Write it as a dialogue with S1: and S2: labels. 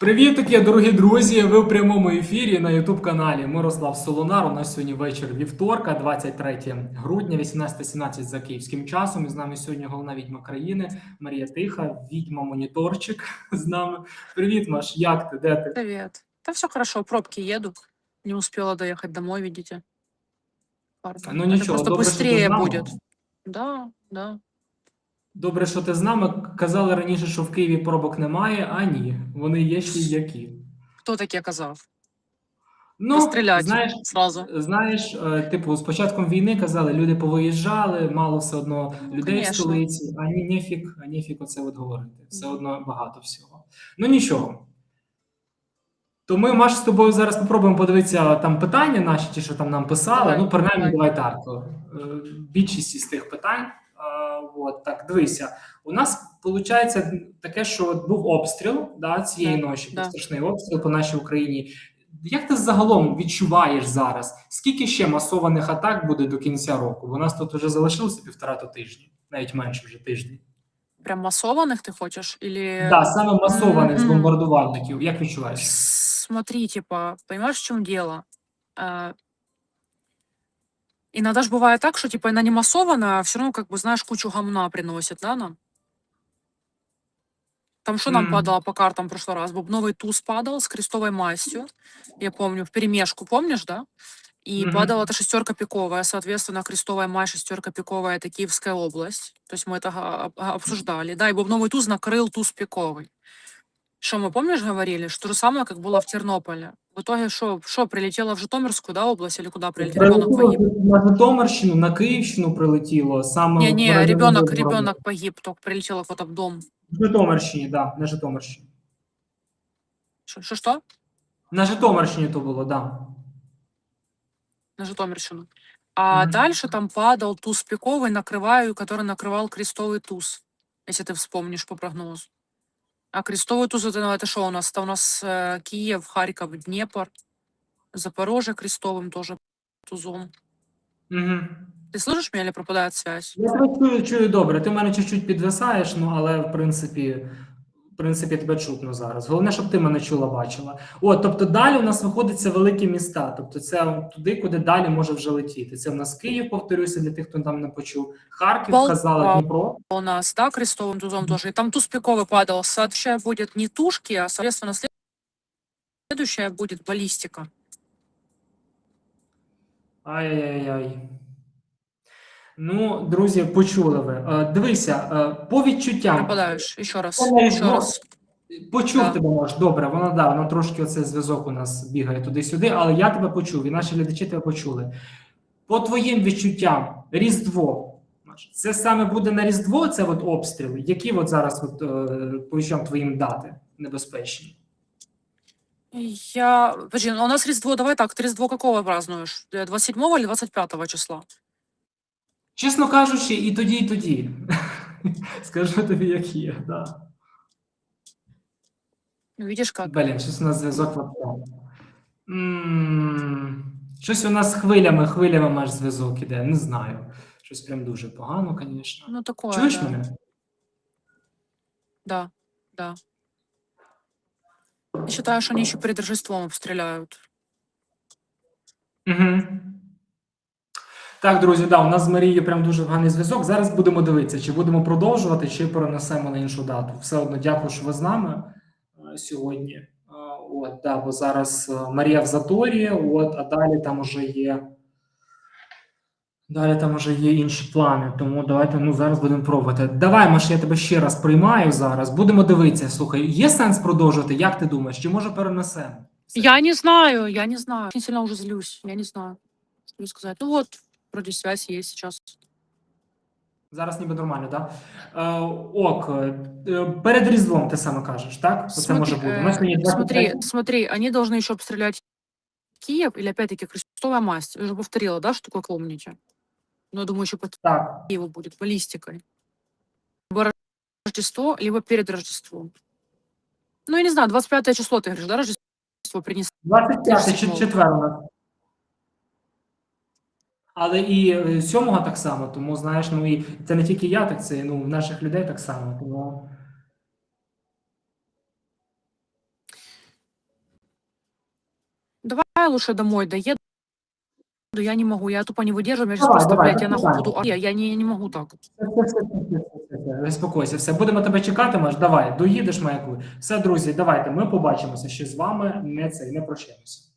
S1: Привіт, такі дорогі друзі! Ви в прямому ефірі на Ютуб каналі Мирослав Солонар. У нас сьогодні вечір вівторка, 23 грудня, 18.17 за київським часом. І з нами сьогодні головна відьма країни Марія Тиха, відьма моніторчик з нами. Привіт, Маш, як ти? Де ти?
S2: Привет. Да все хорошо, пробки еду. Не успела доехать домой, видите.
S1: Ну нічого,
S2: просто
S1: добре, що ти з
S2: быстрее
S1: нами.
S2: будет. Да, да.
S1: Добре, що ти з нами. Казали раніше, що в Києві пробок немає, а ні, вони є ще й які.
S2: Кто таки оказав?
S1: Ну,
S2: Пострелять
S1: знаєш,
S2: сразу.
S1: Знаєш, е, типу, з початком війни казали, люди повиїжджали, мало все одно
S2: Ну,
S1: людей в столиці, а ні, ніфік, а ніфік оце от говорити. Все одно багато всього. Ну нічого. То ми, Маш, з тобою зараз спробуємо подивитися там питання наші, ті, що там нам писали.
S2: Давай,
S1: ну, принаймні,
S2: давай.
S1: давай так. е, Більшість із тих питань. Е, От так, дивися. У нас виходить таке, що от був обстріл да, цієї
S2: Да,
S1: ночі, був страшний обстріл по нашій Україні. Як ти загалом відчуваєш зараз? Скільки ще масованих атак буде до кінця року? Бо у нас тут вже залишилося півтора то тижні, навіть менше вже тижні.
S2: Прям массованных ты хочешь? Или...
S1: Да, саме масованих з бомбардувальників. Як відчуваєш?
S2: Смотри, типа, понимаешь, в чем дело? Иногда же бывает так, что типа она не массованная, а все равно, как бы, знаешь, кучу гамна приносит, да, нам? Там что нам
S1: М.
S2: падало по картам в прошлый раз? Бубновый туз падал с крестовой мастью, я помню, в перемешку, помнишь, да? И
S1: Мгм.
S2: падала эта шестерка пиковая, соответственно, крестовая масть, шестерка пиковая, это Киевская область. То есть мы это га- об- га- обсуждали. Да, и бубновый туз накрыл туз пиковый. Что мы, помнишь, говорили? Что то же самое, как было в Тернополе. В итоге что, что прилетело в Житомирскую, да, область или куда прилетело? Ребенок погиб.
S1: Прилетіло на Житомирщину, на Київщину прилетіло саме
S2: Не,
S1: в
S2: не,
S1: районі
S2: ребенок,
S1: Миргорода.
S2: ребенок погиб, только прилетело куда-то в дом.
S1: В Житомирщині, так, да, на Житомирщині.
S2: Что, что?
S1: На Житомирщині то було, так. Да.
S2: на Житомирщину. А
S1: Мгм.
S2: дальше там падал туз пиковый, накрываю, который накрывал крестовый туз, если ты вспомнишь по прогнозу. А крестовый туз это, ну, это что у нас? Это у нас э, Киев, Харьков, Днепр, Запорожье крестовым тоже тузом.
S1: Угу.
S2: Ты слышишь меня или пропадает связь?
S1: Я тебе чую, чую добре. Ти мене чуть-чуть підвисаєш, ну але в принципі, в принципі, тебе чутно зараз. Головне, щоб ти мене чула, бачила. От, тобто далі у нас виходить це великі міста. Тобто, це туди, куди далі може вже летіти. Це в нас Київ, повторюся, для тих, хто там не почув. Харків
S2: Полтава.
S1: казала, Дніпро.
S2: У нас, да, крестовым тузом тоже. И там туз пиковый падал. Следующая будет не тушки, а, соответственно, след- следующая будет баллистика.
S1: Ай-яй-яй. Ну, друзі, почули ви. Е, Дивися, е, по відчуттям.
S2: Пропадаешь. Еще раз.
S1: Навіть
S2: Еще
S1: мож-
S2: раз.
S1: Почув
S2: Да.
S1: тебе Маш, добре, воно да, воно трошки оце зв'язок у нас бігає туди-сюди, але я тебе почув, і наші глядачі тебе почули. По твоїм відчуттям, Різдво. Це саме буде на Різдво, це от обстріли. Які от зараз от, е, по відчуттям твоїм дати небезпечні?
S2: Я... Подожди, ну, у нас Різдво, давай так, ты Різдво какого празднуешь? Э, 27 или 25 числа?
S1: Чесно кажучи, і тоді, і тоді. Скажу тобі, як є. Да.
S2: Ну, Видишь как?
S1: Блін, щось у нас зв'язок вообще. Щось у нас хвилями, хвилями аж зв'язок іде, не знаю. Щось прям дуже погано, звісно.
S2: Ну, такое,
S1: Чуєш
S2: да.
S1: мене?
S2: Да, да. Я считаю, что они еще перед Рождеством обстреляют.
S1: Угу. Так, друзі, да, у нас з Марією прям дуже поганий зв'язок. Зараз будемо дивитися, чи будемо продовжувати, чи перенесемо на іншу дату. Все одно дякую, що ви з нами е, сьогодні. Е, От, да, бо зараз е, Марія в заторі, от, а далі там уже є. Далі там уже є інші плани, тому давайте ну зараз будемо пробувати. Давай, Маш, я тебе ще раз приймаю зараз. Будемо дивитися. Слухай, є сенс продовжувати? Як ти думаєш? Чи може перенесемо?
S2: Я не знаю, я не знаю. Очень сильно уже злюсь, я не знаю, что тебе сказать. Ну вот, вроде связь есть сейчас.
S1: Зараз ніби нормально, так? Е, ок, е, перед Різдвом ти саме кажеш, так? Оце
S2: Смотри,
S1: може бути. У
S2: э,
S1: нас сьогодні
S2: смотри,
S1: 23.
S2: смотри, они должны еще обстрелять Киев, или опять-таки крестовая масть. Я уже повторила, да, что такое помните? Но я думаю, еще по
S1: Так,
S2: Киеву будет баллистикой. Либо Рождество, либо перед Рождеством. Ну, я не знаю, 25 число, ты говоришь, да, Рождество принесли?
S1: 25 чи
S2: Різдво.
S1: четвер у нас. Але і е, сьомого так само, тому знаєш, ну і це не тільки я, так це ну, в наших людей так само. Тому
S2: Давай лучше домой доеду. Я не могу, я тупо не выдерживаю, я сейчас
S1: Давай,
S2: просто,
S1: давай,
S2: блядь, я нахуй
S1: давай.
S2: буду... а, Я, я, не, я не могу так.
S1: Заспокойся, все. Будемо тебе чекати, Маш. Давай, доїдеш, маяку. Все, друзі, давайте. Ми побачимося ще з вами. Не це, не прощаємося.